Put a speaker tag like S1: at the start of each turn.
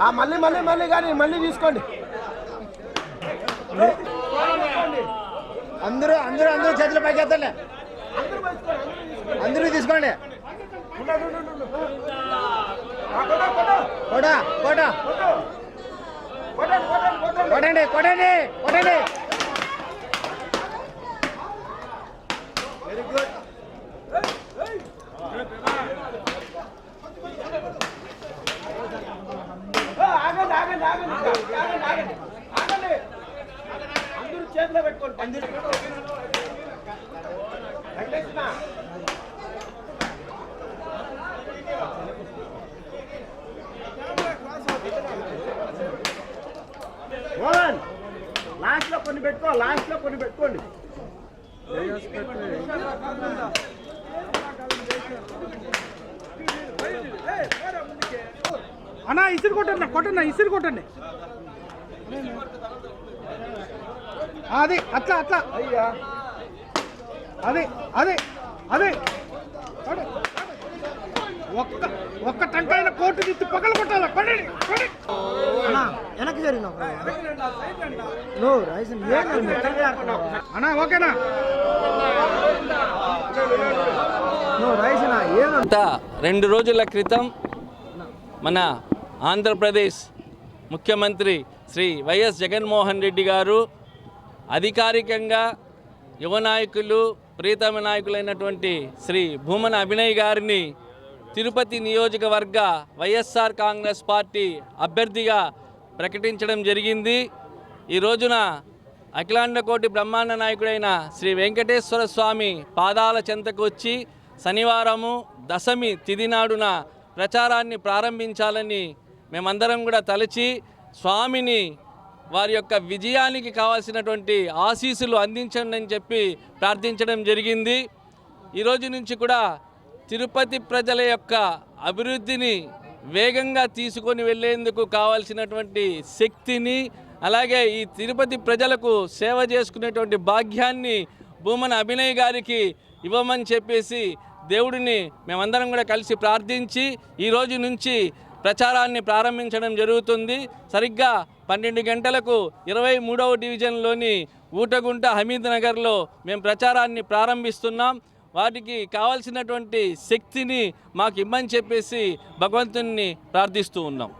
S1: ఆ, మళ్ళీ మళ్ళీ మళ్ళీ కానీ మళ్ళీ తీసుకోండి.
S2: అందరూ అందరూ అందరూ చేతులు పైకి ఎత్తండి అందరూ తీసుకోండి. కొడ కొడ కొట్టండి కొట్టండి కొట్టండి. వెరీ గుడ్
S1: అందరూ చేతిలో పెట్టుకోండి. అందరూ వెంకటేశ్వర లాస్ట్లో కొన్ని పెట్టుకో లాస్ట్లో కొన్ని పెట్టుకోండి.
S3: అన్నా ఇసురు కొట్టండి కొట్టండి ఇసురు కొట్టండి. అది అట్లా అట్లా.
S1: అయ్యా
S3: అదే అదే అదే. ఒక్క ఒక్క టంకాయన కోర్టు తీసి పగల కొట్టాలి?
S2: అన్నా వెనక్కి జరిగిన నువ్వు రైస్
S3: అన్నా ఓకేనా?
S4: రెండు రోజుల క్రితం మన ఆంధ్రప్రదేశ్ ముఖ్యమంత్రి శ్రీ వైఎస్ జగన్మోహన్ రెడ్డి గారు అధికారికంగా యువ నాయకులు ప్రీతమ నాయకులైనటువంటి శ్రీ భూమన అభినయ్ గారిని తిరుపతి నియోజకవర్గ వైఎస్ఆర్ కాంగ్రెస్ పార్టీ అభ్యర్థిగా ప్రకటించడం జరిగింది. ఈ రోజున అఖిలాండ కోటి బ్రహ్మాండ నాయకుడైన శ్రీ వెంకటేశ్వర స్వామి పాదాల చెంతకు వచ్చి శనివారము దశమి తిది నాడున ప్రచారాన్ని ప్రారంభించాలని మేమందరం కూడా తలచి స్వామిని వారి యొక్క విజయానికి కావాల్సినటువంటి ఆశీస్సులు అందించండి అని చెప్పి ప్రార్థించడం జరిగింది. ఈ రోజు నుంచి కూడా తిరుపతి ప్రజల యొక్క అభివృద్ధిని వేగంగా తీసుకొని వెళ్ళేందుకు కావాల్సినటువంటి శక్తిని అలాగే ఈ తిరుపతి ప్రజలకు సేవ చేసుకునేటువంటి భాగ్యాన్ని భూమన అభినయ్ గారికి ఇవ్వమని చెప్పేసి దేవుడిని మేమందరం కూడా కలిసి ప్రార్థించి ఈ రోజు నుంచి ప్రచారాన్ని ప్రారంభించడం జరుగుతుంది. సరిగ్గా పన్నెండు గంటలకు ఇరవై మూడవ డివిజన్లోని ఊటగుంట హమీద్ నగర్లో మేము ప్రచారాన్ని ప్రారంభిస్తున్నాం. వాటికి కావాల్సినటువంటి శక్తిని మాకు ఇమ్మని చెప్పేసి భగవంతుణ్ణి ప్రార్థిస్తూ ఉన్నాం.